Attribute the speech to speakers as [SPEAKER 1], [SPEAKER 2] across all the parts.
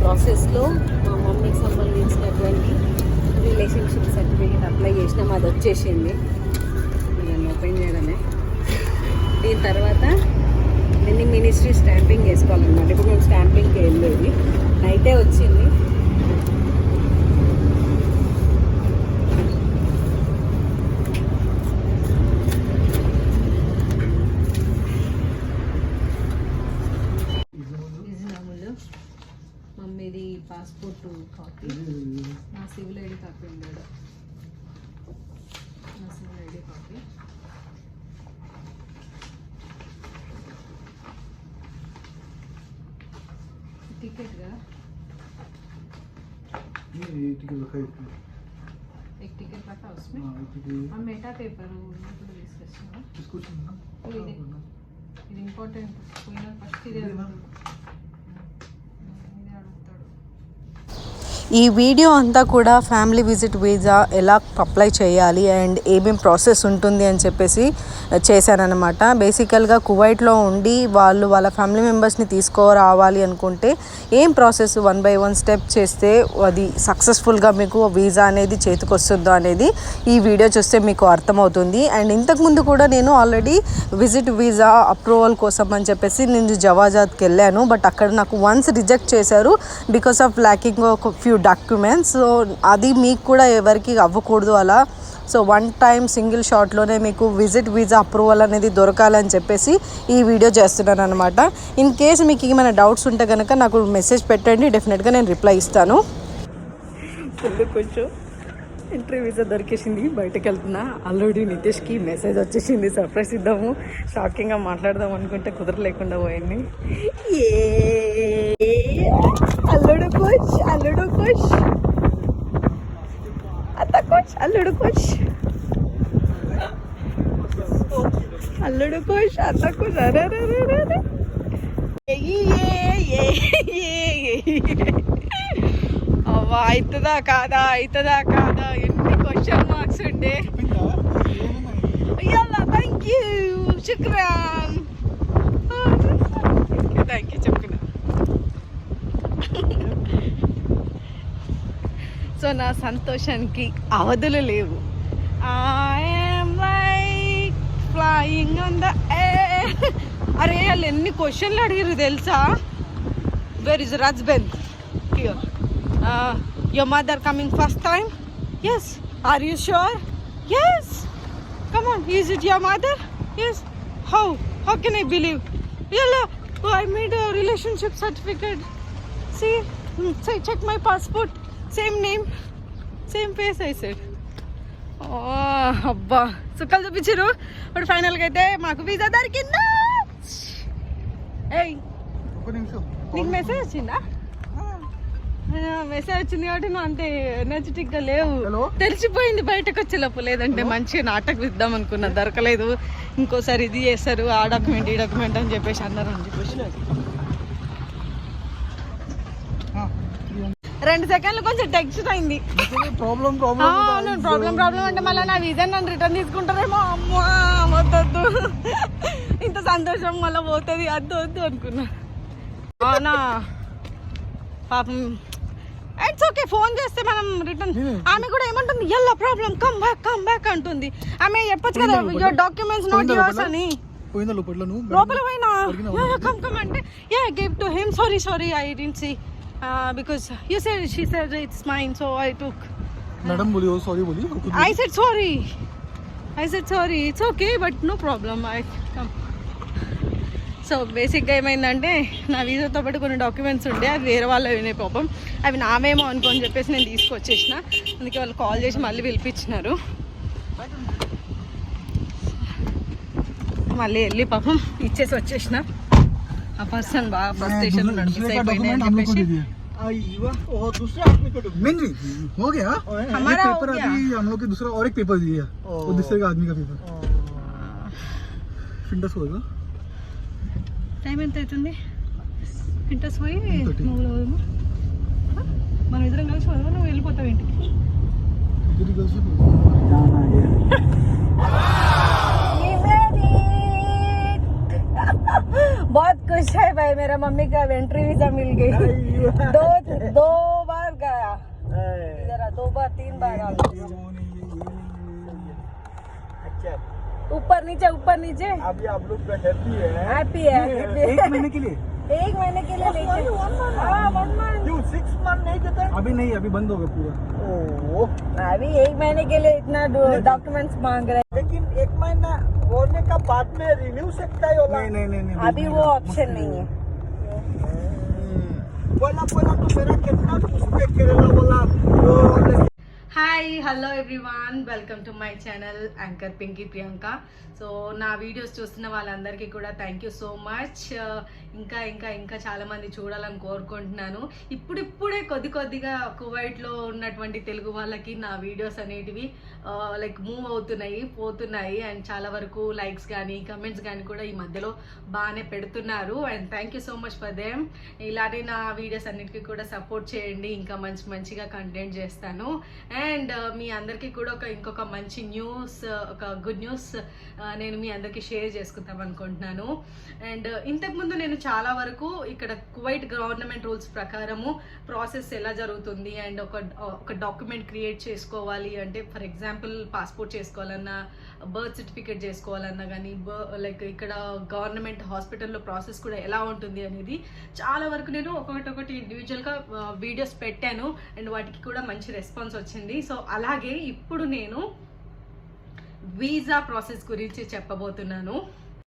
[SPEAKER 1] ప్రాసెస్లో మా మమ్మీకి సంబంధించినటువంటి రిలేషన్షిప్ సర్టిఫికేట్ అప్లై చేసినాం. అది వచ్చేసింది. నేను ఓపెన్ చేయడమే. దీని తర్వాత దీన్ని మినిస్ట్రీ స్టాంపింగ్ చేసుకోవాలన్నమాట. ఇప్పుడు మేము స్టాంపింగ్కి వెళ్ళేది. నైటే వచ్చింది. పాస్పోర్ట్ కాపీ నా సివిల్ ఐడి కాపీ ఉండడు నా సివిల్ ఐడి కాపీ टिकट का
[SPEAKER 2] ये टिकट रखा है इसमें
[SPEAKER 1] एक टिकट पटा उसमें
[SPEAKER 2] हाँ ये टिकट
[SPEAKER 1] हम मेटा पेपर ఉన్నప్పుడు తీసుకొచ్చాను
[SPEAKER 2] इसको सुनना
[SPEAKER 1] ये दे। ఇది ఇంపార్టెంట్ పోయిన ఫస్ట్ ఇదే
[SPEAKER 2] ఇదేనా?
[SPEAKER 1] అడుగుతాడు. ఇదే
[SPEAKER 3] ఈ వీడియో అంతా కూడా ఫ్యామిలీ విజిట్ వీసా ఎలా అప్లై చేయాలి అండ్ ఏమేం ప్రాసెస్ ఉంటుంది అని చెప్పేసి చేశానన్నమాట బేసికల్గా కువైట్లో ఉండి వాళ్ళు వాళ్ళ ఫ్యామిలీ మెంబర్స్ని తీసుకురావాలి అనుకుంటే ఏం process one by one step చేస్తే అది సక్సెస్ఫుల్గా మీకు వీసా అనేది చేతికొస్తుందో అనేది ఈ వీడియో చూస్తే మీకు అర్థమవుతుంది. అండ్ ఇంతకుముందు కూడా నేను ఆల్రెడీ విజిట్ వీసా అప్రూవల్ కోసం అని చెప్పేసి నేను జవాజాద్కి వెళ్ళాను. బట్ అక్కడ నాకు వన్స్ రిజెక్ట్ చేశారు బికాస్ ఆఫ్ ల్యాకింగ్ ఒక ఫ్యూ డాక్యుమెంట్స్. సో అది మీకు కూడా ఎవరికి అవ్వకూడదు అలా. సో వన్ టైం సింగిల్ షాట్లోనే మీకు విజిట్ వీసా అప్రూవల్ అనేది దొరకాలని చెప్పేసి ఈ వీడియో చేస్తున్నాను అనమాట ఇన్ కేస్ మీకు ఏమైనా డౌట్స్ ఉంటే కనుక నాకు మెసేజ్ పెట్టండి డెఫినెట్గా నేను రిప్లై ఇస్తాను. కొంచెం ఎంట్రీ వీసా దొరికేసింది బయటకు వెళ్తున్నా. ఆల్రెడీ నితేష్కి మెసేజ్ వచ్చేసింది సర్ప్రైజ్ ఇద్దాము. షాకింగ్గా మాట్లాడదాం అనుకుంటే కుదరలేకుండా పోయింది. ఏ అల్లుడు కోచ్ అల్లుడు కోచ్ అత్త కోచ్ అల్లుడు కోచ్ అల్లుడు కోచ్ అత్త కోచ్ అరే అరే అరే అరే అరే. ఏ ఏ ఏ ఏ ఏ. అవ్వా అవుతుందా కాదా అవుతుందా కాదా ఎన్ని క్వశ్చన్ మార్క్స్ ఉండే? అయ్యల్లా థ్యాంక్ యూ శుక్రాన్. థ్యాంక్ యూ సో నా సంతోషానికి అవధులు లేవు I'm like flying on the అరే వాళ్ళు ఎన్ని క్వశ్చన్లు అడిగారు తెలుసా where is రజ్బెంద్ here your mother coming first time yes are you sure yes come on is it your mother yes how how can I believe యల్లా I made relationship certificate See, mm, say, check Same name, same face, I said. అబ్బా. సుక్కలు చూపించారు. ఇప్పుడు ఫైనల్గా అయితే మాకు visa దొరికిందా? ఏయ్ నీకు మెసేజ్ వచ్చిందా? మెసేజ్ వచ్చింది కాబట్టి నువ్వు అంతే ఎనర్జెటిక్గా లేవు? తెలిసిపోయింది బయటకు వచ్చేలోపు లేదంటే మంచిగా నాటకం ఇద్దాం అనుకున్నా. దొరకలేదు. ఇంకోసారి ఇది చేస్తారు. ఆ డాక్యుమెంట్ ఈ డాక్యుమెంట్ అని చెప్పేసి అన్నారు అని చెప్పేసి. రెండు సెకండ్లు కొంచెం టెక్స్ట్ అయింది.
[SPEAKER 2] ప్రాబ్లం
[SPEAKER 3] ప్రాబ్లం ప్రాబ్లం ప్రాబ్లం అంటే మళ్ళీ నా వీసా నన్ను రిటర్న్ తీసుకుంటారేమో. అమ్మా వద్దొద్దు ఇంత సంతోషం మళ్ళీ పోతుంది వద్దు వద్దు అనుకున్నా. అవునా? పాపం. ఇట్స్ ఓకే ఫోన్ చేస్తే మనం రిటర్న్ ఆమె కూడా ఏమంటుంది ఎల్లా problem come back come back అంటుంది. ఆమె చెప్పొచ్చు కదా యువర్ డాక్యుమెంట్స్ నాట్ యువర్స్ అని.
[SPEAKER 2] లోపల?
[SPEAKER 3] పోయినా? కమ్ కమ్ అంటే yeah give to him sorry sorry I didn't see Because you said she said it's mine so I took
[SPEAKER 2] madam बोली वो सॉरी बोली और खुद
[SPEAKER 3] I said sorry. I said sorry. It's okay, but no problem. I come. So బేసిక్గా ఏమైందంటే నా వీసాతో పాటు కొన్ని డాక్యుమెంట్స్ ఉండే అవి వేరే వాళ్ళు వినే పాపం అవి నావేమో అనుకోని చెప్పేసి నేను తీసుకొచ్చేసిన అందుకే వాళ్ళు కాల్ చేసి మళ్ళీ పిలిపించినారు మళ్ళీ వెళ్ళి పాపం ఇచ్చేసి వచ్చేసిన ఆ పర్సన్ బాగా ఫ్రస్ట్రేషన్ ఉన్నాడు మిస్ అయిపోయింది అని చెప్పేసి
[SPEAKER 2] दूसरा आदमी को नहीं नहीं हो गया एक
[SPEAKER 3] हमारा हो
[SPEAKER 2] पेपर
[SPEAKER 3] गया।
[SPEAKER 2] अभी हम लोग के दूसरा और एक पेपर दिया वो दूसरे का आदमी का पेपर फिंटस होगा
[SPEAKER 3] టైం ఎంత అవుతుంది ఇంట్రెస్ట్ పోయి
[SPEAKER 2] Thirty.
[SPEAKER 3] నువ్వు పోదామా? ఆ? మనం ఇద్దరం కలిసి పోదామా నువ్వు వెళ్ళిపోతావు ఇంటికి
[SPEAKER 2] तेरी गर्ल से जाना है
[SPEAKER 1] बहुत खुश है भाई मेरा मम्मी का एंट्री वीज़ा मिल गई। दो दो बार गया। जरा दो बार तीन बार आ
[SPEAKER 2] अच्छा।
[SPEAKER 1] ऊपर नीचे ऊपर नीचे।
[SPEAKER 2] अभी आप लोग का हैप्पी है।
[SPEAKER 1] हैप्पी है
[SPEAKER 2] एक महीने के लिए?
[SPEAKER 1] एक महीने के लिए हाँ
[SPEAKER 2] नहीं
[SPEAKER 4] अभी नहीं अभी बंद हो गया पूरा।
[SPEAKER 1] अभी एक महीने के लिए इतना डॉक्यूमेंट्स मांग रहे
[SPEAKER 2] बाद में रिन्यू सकता है
[SPEAKER 4] नहीं नहीं नहीं नहीं
[SPEAKER 1] अभी वो ऑप्शन नहीं है
[SPEAKER 2] बोला बोला तो मेरा कितना केरला वाला वो
[SPEAKER 3] hi hello everyone welcome to my channel anchor Pinky Priyanka so నా వీడియోస్ చూస్తున్న వాళ్ళందరికీ కూడా థ్యాంక్ యూ సో మచ్ ఇంకా ఇంకా ఇంకా చాలామంది చూడాలని కోరుకుంటున్నాను. ఇప్పుడిప్పుడే కొద్ది కొద్దిగా కువైట్లో ఉన్నటువంటి తెలుగు వాళ్ళకి నా వీడియోస్ అనేటివి uh, లైక్ మూవ్ అవుతున్నాయి పోతున్నాయి. అండ్ చాలా వరకు లైక్స్ కానీ కమెంట్స్ కానీ కూడా ఈ మధ్యలో బాగానే పెడుతున్నారు. And thank you so much for them ఇలానే నా వీడియోస్ అన్నిటికీ కూడా సపోర్ట్ చేయండి. ఇంకా మంచి మంచిగా కంటెంట్ చేస్తాను. అండ్ అండ్ uh, మీ అందరికీ కూడా ఒక ఇంకొక మంచి న్యూస్ uh, ఒక గుడ్ న్యూస్ uh, నేను మీ అందరికీ షేర్ చేసుకుందాం అనుకుంటున్నాను. అండ్ ఇంతకుముందు నేను చాలా వరకు ఇక్కడ కువైట్ గవర్నమెంట్ రూల్స్ ప్రకారము ప్రాసెస్ ఎలా జరుగుతుంది అండ్ ఒక ఒక డాక్యుమెంట్ క్రియేట్ చేసుకోవాలి అంటే ఫర్ ఎగ్జాంపుల్ పాస్పోర్ట్ చేసుకోవాలన్నా బర్త్ సర్టిఫికేట్ చేసుకోవాలన్నా కానీ లైక్ ఇక్కడ గవర్నమెంట్ హాస్పిటల్లో ప్రాసెస్ కూడా ఎలా ఉంటుంది అనేది చాలా వరకు నేను ఒకటి ఒకటి ఇండివిజువల్గా వీడియోస్ పెట్టాను. అండ్ వాటికి కూడా మంచి రెస్పాన్స్ వచ్చింది. సో అలాగే ఇప్పుడు నేను వీసా ప్రాసెస్ గురించి చెప్పబోతున్నాను.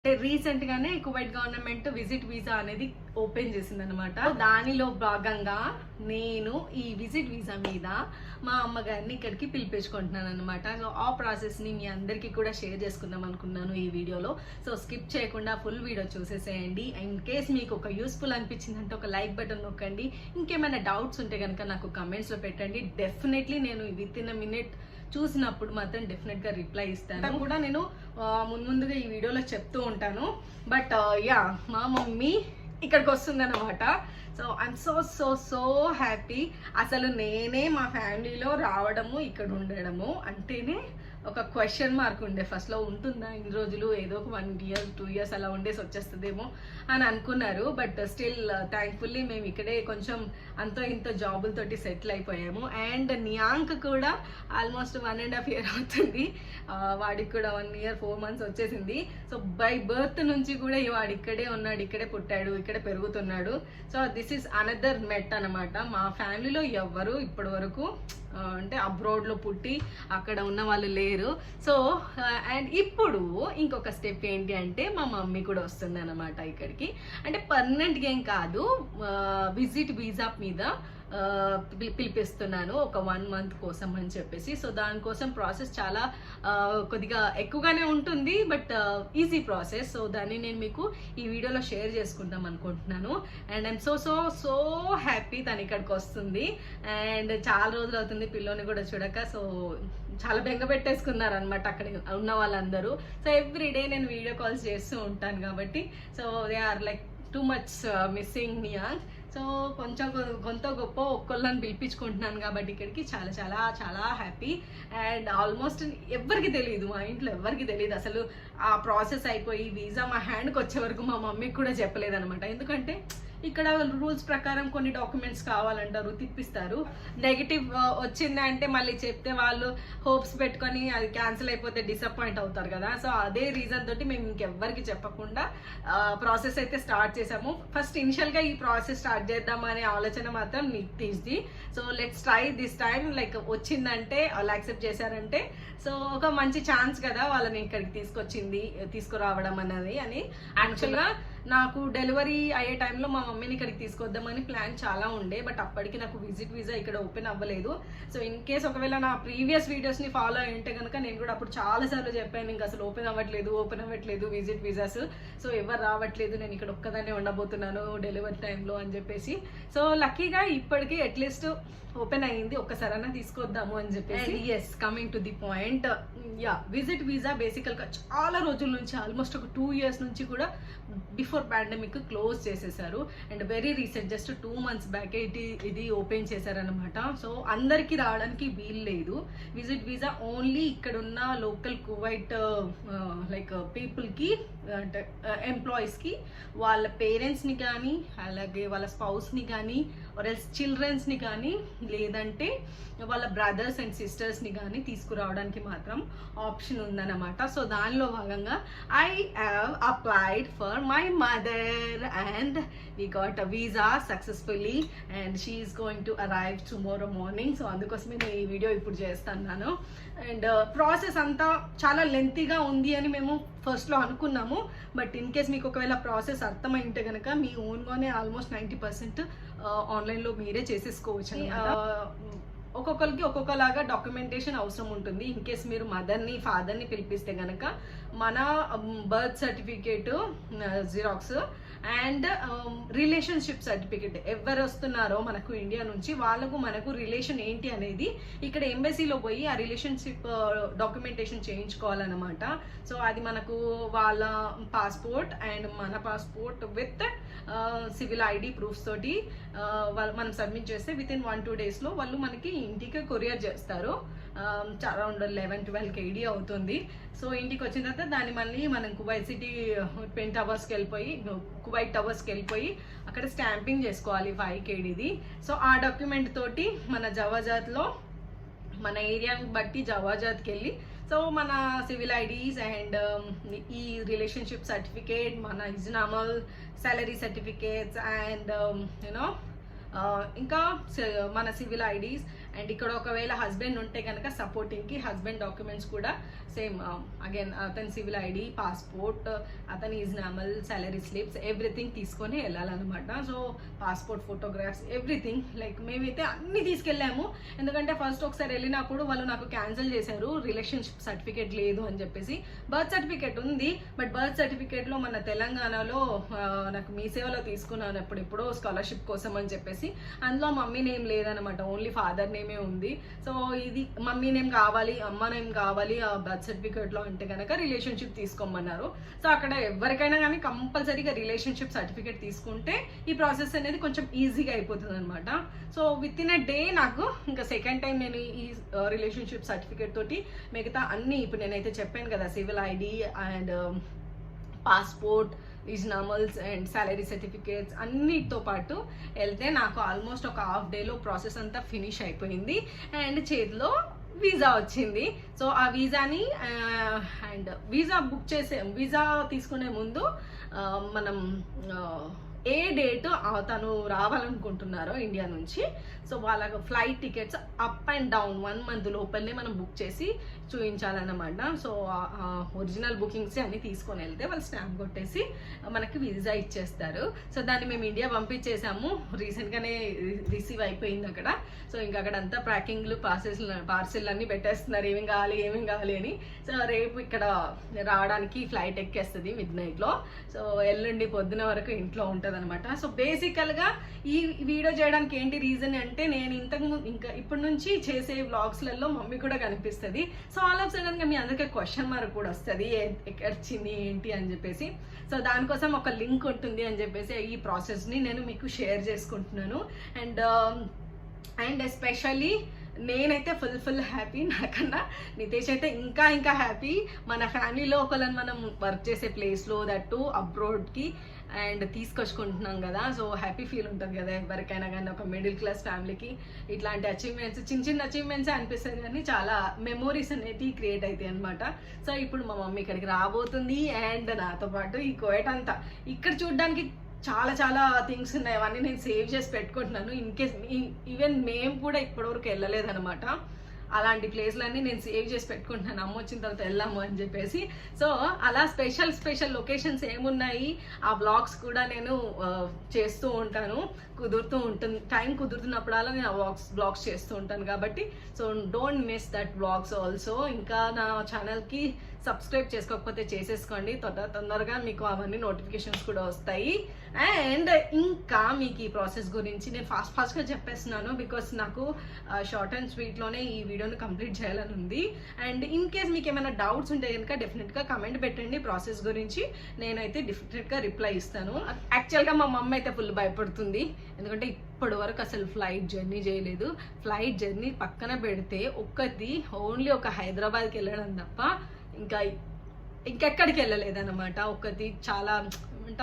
[SPEAKER 3] అంటే రీసెంట్ గానే కువైట్ గవర్నమెంట్ విజిట్ వీసా అనేది ఓపెన్ చేసింది అనమాట దానిలో భాగంగా నేను ఈ విజిట్ వీసా మీద మా అమ్మగారిని ఇక్కడికి పిలిపించుకుంటున్నాను అనమాట సో ఆ ప్రాసెస్ని మీ అందరికీ కూడా షేర్ చేసుకుందాం అనుకున్నాను ఈ వీడియోలో. సో స్కిప్ చేయకుండా ఫుల్ వీడియో చూసేసేయండి. ఇన్ కేస్ మీకు ఒక యూస్ఫుల్ అనిపించిందంటే ఒక లైక్ బటన్ నొక్కండి. ఇంకేమైనా డౌట్స్ ఉంటే కనుక నాకు కమెంట్స్లో పెట్టండి. డెఫినెట్లీ నేను విత్ ఇన్ అ మినిట్ చూసినప్పుడు మాత్రం డెఫినెట్గా రిప్లై ఇస్తాను. కూడా నేను ఆ, మున్ముందుగా ఈ వీడియోలో చెప్తూ ఉంటాను. బట్ యా మా మమ్మీ ఇక్కడికి వస్తుందన్నమాట. So I'm so so so happy అసలు నేనే మా ఫ్యామిలీలో రావడము ఇక్కడ ఉండడము అంటేనే ఒక క్వశ్చన్ మార్క్ ఉండే. ఫస్ట్లో ఉంటుందా? ఇన్ని రోజులు ఏదో ఒక వన్ ఇయర్ టూ ఇయర్స్ అలా ఉండేసి వచ్చేస్తుందేమో అని అనుకున్నారు. బట్ స్టిల్ థ్యాంక్ఫుల్లీ మేము ఇక్కడే కొంచెం అంతో ఇంత జాబులతోటి సెటిల్ అయిపోయాము. అండ్ నియాంక్ కూడా almost one and half year అవుతుంది. Uh, వాడికి కూడా వన్ ఇయర్ ఫోర్ మంత్స్ వచ్చేసింది. సో బై బర్త్ నుంచి కూడా వాడు ఇక్కడే ఉన్నాడు ఇక్కడే పుట్టాడు ఇక్కడే పెరుగుతున్నాడు. So this is another met అనమాట మా ఫ్యామిలీలో ఎవ్వరు ఇప్పటి వరకు అంటే అబ్రాడ్లో పుట్టి అక్కడ ఉన్న వాళ్ళు లేరు. సో అండ్ ఇప్పుడు ఇంకొక స్టెప్ ఏంటి అంటే మా మమ్మీ కూడా వస్తుంది అనమాట ఇక్కడికి. అంటే పర్మనెంట్గా ఏం కాదు విజిట్ వీసా మీద పిలిపిస్తున్నాను ఒక వన్ మంత్ కోసం అని చెప్పేసి. సో దానికోసం ప్రాసెస్ చాలా కొద్దిగా ఎక్కువగానే ఉంటుంది బట్ ఈజీ ప్రాసెస్ సో దాన్ని నేను మీకు ఈ వీడియోలో షేర్ చేసుకుందాం అనుకుంటున్నాను. And I'm so so so happy తను ఇక్కడికి వస్తుంది. అండ్ చాలా రోజులు అవుతుంది పిల్లోని కూడా చూడక. సో చాలా బెంగ పెట్టేసుకున్నారు అనమాట అక్కడ ఉన్న వాళ్ళందరూ. సో ఎవ్రీ డే నేను వీడియో కాల్స్ చేస్తూ ఉంటాను కాబట్టి. So they are like too much missing Niyang so కొంచెం కొంత గొప్ప ఒక్కళ్ళని పిలిపించుకుంటున్నాను కాబట్టి ఇక్కడికి చాలా చాలా చాలా హ్యాపీ అండ్ ఆల్మోస్ట్ ఎవరికి తెలియదు మా ఇంట్లో ఎవరికి తెలియదు. అసలు ఆ ప్రాసెస్ అయిపోయి వీసా మా హ్యాండ్కి వచ్చే వరకు మా మమ్మీకి కూడా చెప్పలేదు అనమాట ఎందుకంటే ఇక్కడ రూల్స్ ప్రకారం కొన్ని డాక్యుమెంట్స్ కావాలంటారు తిప్పిస్తారు. నెగిటివ్ వచ్చిందంటే మళ్ళీ చెప్తే వాళ్ళు హోప్స్ పెట్టుకొని అది క్యాన్సిల్ అయిపోతే డిసప్పాయింట్ అవుతారు కదా. సో అదే రీజన్ తోటి మేము ఇంకెవ్వరికి చెప్పకుండా ప్రాసెస్ అయితే స్టార్ట్ చేసాము ఫస్ట్ ఇనిషియల్గా ఈ ప్రాసెస్ స్టార్ట్ చేద్దామనే ఆలోచన మాత్రం నితీష్ది so let's try this time like వచ్చిందంటే వాళ్ళు యాక్సెప్ట్ చేశారంటే సో ఒక మంచి ఛాన్స్ కదా వాళ్ళని ఇక్కడికి తీసుకొచ్చింది తీసుకురావడం అన్నది అని. యాక్చువల్గా నాకు డెలివరీ అయ్యే టైంలో మా మమ్మీని ఇక్కడికి తీసుకొద్దామని ప్లాన్ చాలా ఉండే బట్ అప్పటికి నాకు విజిట్ వీసా ఇక్కడ ఓపెన్ అవ్వలేదు. సో ఇన్ కేస్ ఒకవేళ నా ప్రీవియస్ వీడియోస్ని ఫాలో అయి ఉంటే కనుక నేను కూడా అప్పుడు చాలా సార్లు చెప్పాను ఇంకా అసలు ఓపెన్ అవ్వట్లేదు ఓపెన్ అవ్వట్లేదు విజిట్ వీసాస్. సో ఎవరు రావట్లేదు నేను ఇక్కడ ఒక్కదాన్నే ఉండబోతున్నాను డెలివరీ టైంలో అని చెప్పేసి. సో లక్కీగా ఇప్పటికీ అట్లీస్ట్ ఓపెన్ అయ్యింది ఒక్కసారైనా తీసుకొద్దాము అని చెప్పేసి. Yes coming to the point yeah visit visa బేసికల్గా చాలా రోజుల నుంచి ఆల్మోస్ట్ ఒక టూ ఇయర్స్ నుంచి కూడా బిఫోర్ పాండమిక్ క్లోజ్ చేసేసారు. And very recent just two months back ఇది ఇది ఓపెన్ చేశారనమాట సో అందరికీ రావడానికి వీలు లేదు. విజిట్ వీసా ఓన్లీ ఇక్కడ ఉన్న లోకల్ కువైట్ లైక్ పీపుల్కి అంటే ఎంప్లాయీస్కి వాళ్ళ పేరెంట్స్ని కానీ అలాగే వాళ్ళ స్పౌస్ని కానీ ఎల్స్ చిల్డ్రన్స్ని కానీ లేదంటే వాళ్ళ బ్రదర్స్ అండ్ సిస్టర్స్ని కానీ తీసుకురావడానికి మాత్రం ఆప్షన్ ఉందన్నమాట. సో దానిలో భాగంగా I have applied for my mother and we got a visa successfully and she is going to arrive tomorrow morning so అందుకోసమే నేను ఈ వీడియో ఇప్పుడు చేస్తున్నాను. అండ్ ప్రాసెస్ uh, అంతా చాలా లెంతీగా ఉంది అని మేము ఫస్ట్లో అనుకున్నాము. బట్ ఇన్ కేస్ మీకు ఒకవేళ ప్రాసెస్ అర్థమై ఉంటే కనుక మీ ఓన్గానే ఆల్మోస్ట్ నైంటీ పర్సెంట్ ఆన్లైన్లో మీరే చేసేసుకోవచ్చు ఒక్కొక్కరికి ఒక్కొక్కలాగా డాక్యుమెంటేషన్ అవసరం ఉంటుంది. ఇన్ కేస్ మీరు మదర్ని ఫాదర్ని పిలిపిస్తే కనుక మన birth certificate xerox and um, relationship certificate ఎవరు వస్తున్నారో మనకు ఇండియా నుంచి వాళ్ళకు మనకు రిలేషన్ ఏంటి అనేది ఇక్కడ ఎంబసీలో పోయి ఆ రిలేషన్షిప్ డాక్యుమెంటేషన్ uh, చేయించుకోవాలన్నమాట. సో అది మనకు వాళ్ళ పాస్పోర్ట్ అండ్ మన passport with civil ID proofs తోటి వాళ్ళు మనం సబ్మిట్ చేస్తే విత్ ఇన్ వన్ టూ డేస్లో వాళ్ళు మనకి ఇంటికి కొరియర్ చేస్తారు. అరౌండ్ లెవెన్ ట్వెల్వ్ కేడీ అవుతుంది. సో ఇంటికి వచ్చిన తర్వాత దాన్ని మళ్ళీ మనం కువైట్ సిటీ ట్వంటీ టవర్స్కి వెళ్ళిపోయి కువైట్ టవర్స్కి వెళ్ళిపోయి అక్కడ స్టాంపింగ్ చేసుకోవాలి ఫైవ్ కేడీది సో ఆ డాక్యుమెంట్ తోటి మన జవాజాత్లో మన ఏరియాని బట్టి జవాజాత్కి వెళ్ళి సో మన సివిల్ ఐడీస్ అండ్ um, ఈ రిలేషన్షిప్ సర్టిఫికేట్ మన ఇజ్నామల్ salary certificates and um, you know uh, ఇంకా మన సివిల్ ఐడీస్ అండ్ ఇక్కడ ఒకవేళ హస్బెండ్ ఉంటే కనుక సపోర్టింగ్కి హస్బెండ్ డాక్యుమెంట్స్ కూడా సేమ్ అగైన్ um, అతని సివిల్ ఐడి పాస్పోర్ట్ అతని ఈజ్నామల్ సాలరీ స్లిప్స్ ఎవ్రీథింగ్ తీసుకొని వెళ్ళాలన్నమాట. So passport photographs everything like మేమైతే అన్ని తీసుకెళ్ళాము. ఎందుకంటే ఫస్ట్ ఒకసారి వెళ్ళినప్పుడు వాళ్ళు నాకు క్యాన్సిల్ చేశారు. రిలేషన్షిప్ సర్టిఫికేట్ లేదు అని చెప్పేసి. బర్త్ సర్టిఫికేట్ ఉంది బట్ బర్త్ సర్టిఫికేట్లో మన తెలంగాణలో నాకు మీ సేవలో తీసుకున్నాను అప్పుడు స్కాలర్షిప్ కోసం అని చెప్పేసి. అందులో మమ్మీ నేమ్ లేదనమాట ఓన్లీ ఫాదర్ నేమ్ ఉంది. సో ఇది మమ్మీ నేమ్ కావాలి అమ్మ నేమ్ కావాలి ఆ బర్త్ సర్టిఫికేట్లో అంటే కనుక రిలేషన్షిప్ తీసుకోమన్నారు. సో అక్కడ ఎవరికైనా కానీ కంపల్సరీగా రిలేషన్షిప్ సర్టిఫికేట్ తీసుకుంటే ఈ ప్రాసెస్ అనేది కొంచెం ఈజీగా అయిపోతుంది అనమాట so within a day నాకు ఇంకా సెకండ్ టైం నేను ఈ రిలేషన్షిప్ సర్టిఫికేట్ తోటి మిగతా అన్ని ఇప్పుడు నేనైతే చెప్పాను కదా civil ID and um, passport ఈజ్నామల్స్ అండ్ సాలరీ సర్టిఫికేట్స్ అన్నిటితో పాటు వెళ్తే నాకు ఆల్మోస్ట్ ఒక హాఫ్ డేలో ప్రాసెస్ అంతా ఫినిష్ అయిపోయింది. అండ్ చేతిలో వీసా వచ్చింది. సో ఆ వీసాని అండ్ వీసా బుక్ చేసే వీసా తీసుకునే ముందు uh, మనం uh, ఏ డేట్ తను రావాలనుకుంటున్నారో ఇండియా నుంచి. సో వాళ్ళ flight tickets up and down one month లోపలనే మనం బుక్ చేసి చూపించాలన్నమాట సో ఒరిజినల్ బుకింగ్స్ అన్ని తీసుకొని వెళ్తే వాళ్ళు స్టాంప్ కొట్టేసి మనకి వీసా ఇచ్చేస్తారు. సో దాన్ని మేము ఇండియా పంపించేసాము. రీసెంట్గానే రిసీవ్ అయిపోయింది అక్కడ. సో ఇంకా అక్కడ అంతా ప్యాకింగ్లు పార్సెల్స్ పార్సెల్ అన్ని పెట్టేస్తున్నారు. ఏమేం కావాలి ఏమేం కావాలి అని. సో రేపు ఇక్కడ రావడానికి ఫ్లైట్ ఎక్కేస్తుంది మిడ్ నైట్లో. సో ఎల్లుండి పొద్దున వరకు ఇంట్లో ఉంటుంది. అనమాట సో బేసికల్గా ఈ వీడియో చేయడానికి ఏంటి రీజన్ అంటే నేను ఇంతకు ఇంకా ఇప్పటి నుంచి చేసే వ్లాగ్స్లలో మమ్మీ కూడా కనిపిస్తుంది. సో ఆల్ ఆఫ్ సడన్గా మీ అందరికీ క్వశ్చన్ మార్క్ కూడా వస్తుంది. ఎక్కడిచ్చింది ఏంటి అని చెప్పేసి. సో దానికోసం ఒక లింక్ ఉంటుంది అని చెప్పేసి ఈ ప్రాసెస్ని నేను మీకు షేర్ చేసుకుంటున్నాను. అండ్ um, అండ్ ఎస్పెషల్లీ నేనైతే ఫుల్ ఫుల్ హ్యాపీ నాకన్నా నితేష్ అయితే ఇంకా ఇంకా హ్యాపీ మన ఫ్యామిలీలో ఒకళ్ళని మనం వర్క్ చేసే ప్లేస్లో దట్టు అబ్రోడ్కి అండ్ తీసుకొచ్చుకుంటున్నాం కదా. సో హ్యాపీ ఫీల్ ఉంటుంది కదా ఎవరికైనా కానీ ఒక మిడిల్ క్లాస్ ఫ్యామిలీకి ఇట్లాంటి అచీవ్మెంట్స్ చిన్న చిన్న అచీవ్మెంట్స్ అనిపిస్తుంది కానీ చాలా మెమోరీస్ అనేవి క్రియేట్ అవుతాయి అనమాట సో ఇప్పుడు మా మమ్మీ ఇక్కడికి రాబోతుంది అండ్ నాతో పాటు ఈ కోయట్ అంతా. ఇక్కడ చూడడానికి చాలా చాలా థింగ్స్ ఉన్నాయి. అవన్నీ నేను సేవ్ చేసి పెట్టుకుంటున్నాను. ఇన్ కేస్ ఈవెన్ మేము కూడా ఇప్పటివరకు వెళ్ళలేదనమాట అలాంటి ప్లేస్లన్నీ నేను సేవ్ చేసి పెట్టుకుంటున్నాను. అమ్మ వచ్చిన తర్వాత వెళ్దాము అని చెప్పేసి. సో అలా స్పెషల్ స్పెషల్ లొకేషన్స్ ఏమున్నాయి? ఆ బ్లాగ్స్ కూడా నేను చేస్తూ ఉంటాను. కుదురుతూ ఉంటుంది. టైం కుదురుతున్నప్పుడల్లా నేను ఆ బ్లాగ్స్ బ్లాగ్స్ చేస్తూ ఉంటాను కాబట్టి. So don't miss that blogs also ఇంకా నా ఛానల్కి సబ్స్క్రైబ్ చేసుకోకపోతే చేసేసుకోండి. తొందర తొందరగా మీకు అవన్నీ నోటిఫికేషన్స్ కూడా వస్తాయి. అండ్ ఇంకా మీకు ఈ ప్రాసెస్ గురించి నేను ఫాస్ట్ ఫాస్ట్గా చెప్పేస్తున్నాను బికాస్ నాకు షార్ట్ అండ్ స్వీట్లోనే ఈ వీడియోని కంప్లీట్ చేయాలని ఉంది. అండ్ ఇన్ కేస్ మీకు ఏమైనా డౌట్స్ ఉంటే కనుక డెఫినెట్గా కమెంట్ పెట్టండి ప్రాసెస్ గురించి. నేనైతే డెఫినెట్గా రిప్లై ఇస్తాను. యాక్చువల్గా మా మమ్మీ అయితే ఫుల్ భయపడుతుంది. ఎందుకంటే ఇప్పటి వరకు అసలు ఫ్లైట్ జర్నీ చేయలేదు. ఫ్లైట్ జర్నీ పక్కన పెడితే ఒక్కది ఓన్లీ ఒక హైదరాబాద్కి వెళ్ళడం తప్ప ఇంకా ఇంకెక్కడికి వెళ్ళలేదన్నమాట. ఒకటి చాలా అంట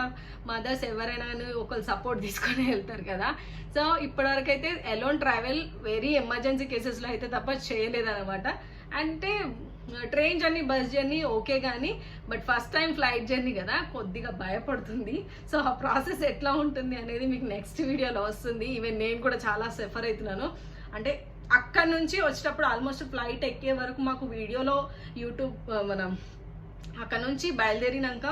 [SPEAKER 3] మదర్స్ ఎవరైనా ఒకళ్ళు ఒకరు సపోర్ట్ తీసుకొని వెళ్తారు కదా. సో ఇప్పటివరకు అయితే ఎలోన్ ట్రావెల్ వెరీ ఎమర్జెన్సీ కేసెస్లో అయితే తప్ప చేయలేదన్నమాట. అంటే train journey bus journey okay కానీ but first time flight journey కదా కొద్దిగా భయపడుతుంది. సో ఆ ప్రాసెస్ ఎట్లా ఉంటుంది అనేది మీకు నెక్స్ట్ వీడియోలో వస్తుంది. ఈవెన్ నేను కూడా చాలా సఫర్ అవుతున్నాను. అంటే అక్కడ నుంచి వచ్చేటప్పుడు ఆల్మోస్ట్ ఫ్లైట్ ఎక్కే వరకు మాకు వీడియోలో యూట్యూబ్ మనం అక్కడ నుంచి బయలుదేరినాక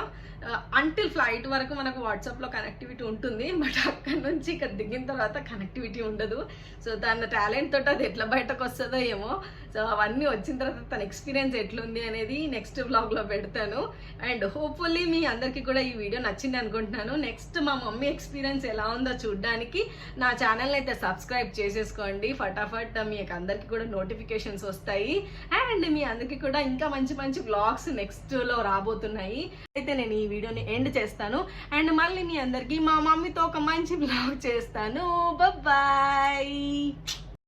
[SPEAKER 3] అంటిల్ ఫ్లైట్ వరకు మనకు వాట్సాప్లో కనెక్టివిటీ ఉంటుంది బట్ అక్కడ నుంచి ఇక్కడ దిగిన తర్వాత కనెక్టివిటీ ఉండదు. సో తన టాలెంట్ తోటి అది ఎట్లా బయటకు వస్తుందో ఏమో. సో అవన్నీ వచ్చిన తర్వాత తన ఎక్స్పీరియన్స్ ఎట్లుంది అనేది నెక్స్ట్ వ్లాగ్లో పెడతాను. అండ్ హోప్ఫుల్లీ మీ అందరికీ కూడా ఈ వీడియో నచ్చింది అనుకుంటున్నాను. నెక్స్ట్ మా మమ్మీ ఎక్స్పీరియన్స్ ఎలా ఉందో చూడడానికి నా ఛానల్ అయితే సబ్స్క్రైబ్ చేసేసుకోండి. ఫటాఫట్ మీకు అందరికీ కూడా నోటిఫికేషన్స్ వస్తాయి. అండ్ మీ అందరికీ కూడా ఇంకా మంచి మంచి బ్లాగ్స్ నెక్స్ట్లో రాబోతున్నాయి. అయితే నేను ఈ వీడియోని ఎండ్ చేస్తాను. అండ్ మళ్ళీ మీ అందరికీ మా మమ్మీతో ఒక మంచి బ్లాగ్ చేస్తాను. బాయ్